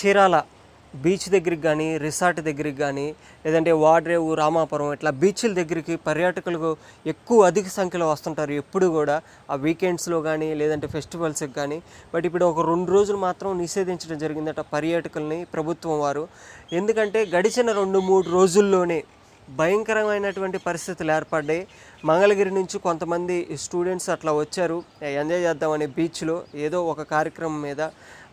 Chirala beach దగ్గరికి కానీ resort దగ్గరికి కానీ లేదంటే వాడ్రేవు రామాపురం ఇట్లా బీచ్ల దగ్గరికి పర్యాటకులకు ఎక్కువ అధిక సంఖ్యలో వస్తుంటారు ఎప్పుడు కూడా. ఆ వీకెండ్స్లో కానీ లేదంటే ఫెస్టివల్స్కి కానీ. బట్ ఇప్పుడు ఒక రెండు రోజులు మాత్రం నిషేధించడం జరిగిందట పర్యాటకుల్ని ప్రభుత్వం వారు. ఎందుకంటే గడిచిన రెండు మూడు రోజుల్లోనే భయంకరమైనటువంటి పరిస్థితులు ఏర్పడ్డాయి. మంగళగిరి నుంచి కొంతమంది స్టూడెంట్స్ అట్లా వచ్చారు. ఎంజాయ్ చేద్దామనే బీచ్లో ఏదో ఒక కార్యక్రమం మీద.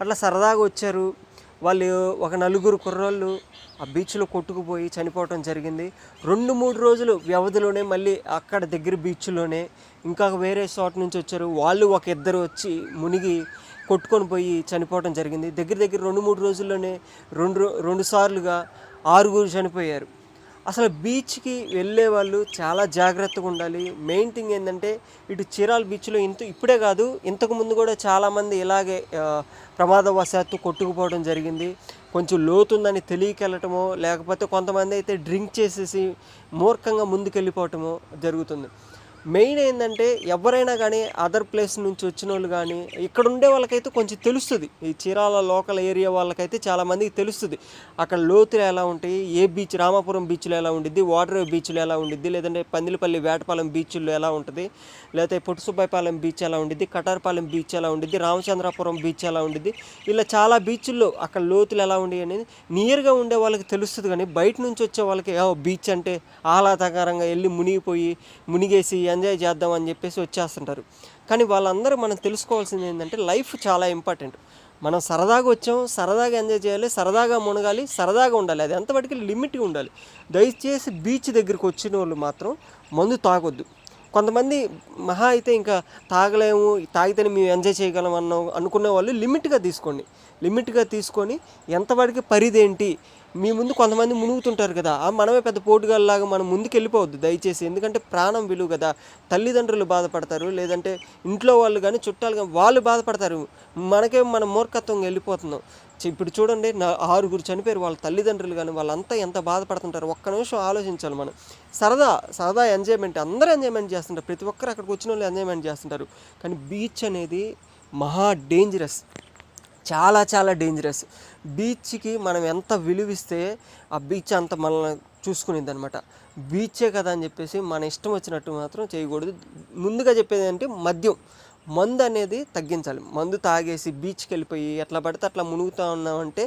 అట్లా సరదాగా వచ్చారు. వాళ్ళు ఒక నలుగురు కుర్రోళ్ళు ఆ బీచ్లో కొట్టుకుపోయి చనిపోవటం జరిగింది. రెండు మూడు రోజులు వ్యవధిలోనే మళ్ళీ అక్కడ దగ్గర బీచ్లోనే ఇంకా వేరే చోట నుంచి వచ్చారు. వాళ్ళు ఒక ఇద్దరు వచ్చి మునిగి కొట్టుకొని పోయి చనిపోవటం జరిగింది. దగ్గర దగ్గర రెండు మూడు రోజుల్లోనే రెండు రెండు సార్లుగా ఆరుగురు చనిపోయారు. అసలు బీచ్కి వెళ్ళే వాళ్ళు చాలా జాగ్రత్తగా ఉండాలి. మెయిన్ థింగ్ ఏంటంటే ఇటు చీరాల బీచ్లో ఇంత ఇప్పుడే కాదు ఇంతకు ముందు కూడా చాలామంది ఇలాగే ప్రమాదవశాత్తు కొట్టుకుపోవడం జరిగింది. కొంచెం లోతుందని తెలియకెళ్ళటమో లేకపోతే కొంతమంది అయితే డ్రింక్ చేసేసి మూర్ఖంగా ముందుకెళ్ళిపోవటమో జరుగుతుంది. మెయిన్ ఏంటంటే ఎవరైనా కానీ అదర్ ప్లేస్ నుంచి వచ్చిన వాళ్ళు కానీ ఇక్కడ ఉండే వాళ్ళకైతే కొంచెం తెలుస్తుంది. ఈ చీరాల లోకల్ ఏరియా వాళ్ళకైతే చాలామందికి తెలుస్తుంది. అక్కడ లోతులు ఎలా ఉంటాయి? ఏ బీచ్? రామాపురం బీచ్లో ఎలా ఉండిద్ది? వాటర్ బీచ్లో ఎలా ఉండిద్ది? లేదంటే పందిలపల్లి వేటపాలెం బీచ్లో ఎలా ఉంటుంది? లేకపోతే పొట్టుసుబ్బాయిపాలెం బీచ్ ఎలా ఉండిద్ది? కటారపాలెం బీచ్ ఎలా ఉండిద్ది? రామచంద్రాపురం బీచ్ ఎలా ఉండిద్ది? ఇలా చాలా బీచ్ల్లో అక్కడ లోతులు ఎలా ఉండి అనేది నియర్గా ఉండే వాళ్ళకి తెలుస్తుంది. కానీ బయట నుంచి వచ్చే వాళ్ళకి బీచ్ అంటే ఆహ్లాదకరంగా వెళ్ళి మునిగిపోయి మునిగేసి ఎంజాయ్ చేద్దాం అని చెప్పేసి వచ్చేస్తుంటారు. కానీ వాళ్ళందరూ మనం తెలుసుకోవాల్సింది ఏంటంటే లైఫ్ చాలా ఇంపార్టెంట్. మనం సరదాగా వచ్చాం సరదాగా ఎంజాయ్ చేయాలి సరదాగా మునగాలి సరదాగా ఉండాలి. అది ఎంతవరకు లిమిట్గా ఉండాలి. దయచేసి బీచ్ దగ్గరికి వచ్చిన వాళ్ళు మాత్రం మందు తాగొద్దు. కొంతమంది మహా అయితే ఇంకా తాగలేము తాగితేనే మేము ఎంజాయ్ చేయగలం అన్న అనుకునే వాళ్ళు లిమిట్గా తీసుకోండి. లిమిట్గా తీసుకొని ఎంతవరకు ఏంటి మీ ముందు కొంతమంది మునుగుతుంటారు కదా. ఆ మనమే పెద్ద పోటుగాల్లాగా మనం ముందుకు వెళ్ళిపోవద్దు దయచేసి. ఎందుకంటే ప్రాణం విలువ కదా. తల్లిదండ్రులు బాధపడతారు లేదంటే ఇంట్లో వాళ్ళు కానీ చుట్టాలు కానీ వాళ్ళు బాధపడతారు. మనకే మన మూర్ఖత్వం వెళ్ళిపోతున్నాం ఇప్పుడు చూడండి నా ఆరుగురు చనిపోయారు. వాళ్ళ తల్లిదండ్రులు కానీ వాళ్ళంతా ఎంత బాధపడుతుంటారు. ఒక్క నిమిషం ఆలోచించాలి మనం. సరదా సరదా ఎంజాయ్మెంట్. అందరూ ఎంజాయ్మెంట్ చేస్తుంటారు. ప్రతి ఒక్కరు అక్కడికి వచ్చిన వాళ్ళు ఎంజాయ్మెంట్ చేస్తుంటారు. కానీ బీచ్ అనేది మహా డేంజరస్. చాలా చాలా డేంజరస్ బీచ్కి మనం ఎంత విలువిస్తే ఆ బీచ్ అంత మనల్ని చూసుకునేది అనమాట బీచే కదా అని చెప్పేసి మన ఇష్టం వచ్చినట్టు మాత్రం చేయకూడదు. ముందుగా చెప్పేది అంటే మద్యం. మందు అనేది తగ్గించాలి. మందు తాగేసి బీచ్కి వెళ్ళిపోయి ఎట్లా పడితే అట్లా మునుగుతూ ఉన్నామంటే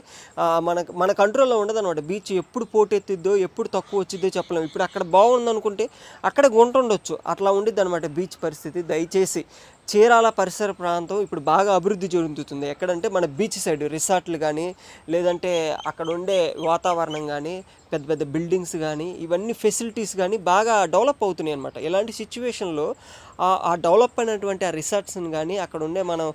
మన మన కంట్రోల్లో ఉండదు అనమాట బీచ్ ఎప్పుడు పోటెత్తిద్దో ఎప్పుడు తక్కువ వచ్చిద్దో చెప్పలేము ఇప్పుడు అక్కడ బాగుంది అనుకుంటే అక్కడ గుంట ఉండొచ్చు. అట్లా ఉండిద్ది అనమాట బీచ్ పరిస్థితి. దయచేసి చీరాల పరిసర ప్రాంతం ఇప్పుడు బాగా అభివృద్ధి చెందుతుంది. ఎక్కడంటే మన బీచ్ సైడ్ రిసార్ట్లు కానీ లేదంటే అక్కడ ఉండే వాతావరణం కానీ పెద్ద పెద్ద బిల్డింగ్స్ కానీ ఇవన్నీ ఫెసిలిటీస్ కానీ బాగా డెవలప్ అవుతున్నాయి అనమాట ఇలాంటి సిచ్యువేషన్లో ఆ డెవలప్ అయినటువంటి ఆ రిసార్ట్స్ని కానీ అక్కడ ఉండే మనం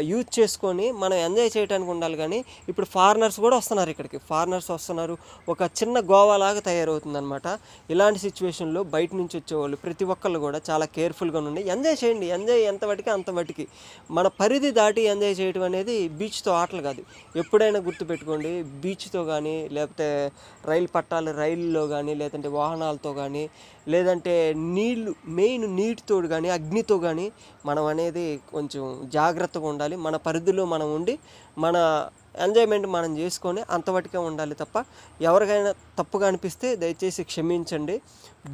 యూజ్ చేసుకొని మనం ఎంజాయ్ చేయడానికి ఉండాలి కానీ ఇప్పుడు ఫారినర్స్ కూడా వస్తున్నారు ఇక్కడికి. ఫారినర్స్ వస్తున్నారు. ఒక చిన్న గోవా లాగా ఇలాంటి సిచ్యువేషన్లో బయట నుంచి వచ్చేవాళ్ళు ప్రతి ఒక్కళ్ళు కూడా చాలా కేర్ఫుల్గా ఉండి ఎంజాయ్ చేయండి ఎంజాయ్ ఎంతవరకు అంతవరకు మన పరిధి దాటి ఎంజాయ్ చేయడం అనేది బీచ్తో ఆటలు కాదు. ఎప్పుడైనా గుర్తుపెట్టుకోండి బీచ్తో కానీ లేకపోతే రైలు పట్టాలు రైల్లో కానీ లేదంటే వాహనాలతో కానీ లేదంటే నీళ్ళు మెయిన్ నీటితో కానీ అగ్నితో కానీ మనం అనేది కొంచెం జాగ్రత్తగా ఉండాలి. మన పరిధిలో మనం ఉండి మన ఎంజాయ్మెంట్ మనం చేసుకొని అంతవరకే ఉండాలి తప్ప ఎవరికైనా తప్పుగా అనిపిస్తే దయచేసి క్షమించండి.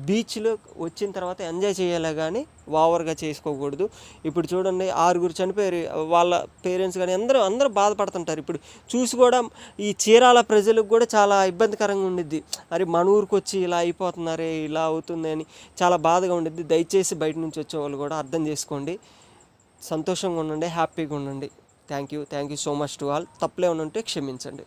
బీచ్లో వచ్చిన తర్వాత ఎంజాయ్ చేయాలి కానీ ఓవర్గా చేసుకోకూడదు. ఇప్పుడు చూడండి ఆరుగురు చనిపోయారు. వాళ్ళ పేరెంట్స్ కానీ అందరూ అందరూ బాధపడుతుంటారు. ఇప్పుడు చూసి కూడా ఈ చీరాల ప్రజలకు కూడా చాలా ఇబ్బందికరంగా ఉండిద్ది. అరే మన ఊరికి వచ్చి ఇలా అయిపోతున్నారే ఇలా అవుతుంది అని చాలా బాధగా ఉండిద్ది. దయచేసి బయట నుంచి వచ్చే వాళ్ళు కూడా అర్థం చేసుకోండి. సంతోషంగా ఉండండి హ్యాపీగా ఉండండి. Thank you thank you so much to all. తప్పులే ఉంటే క్షమించండి.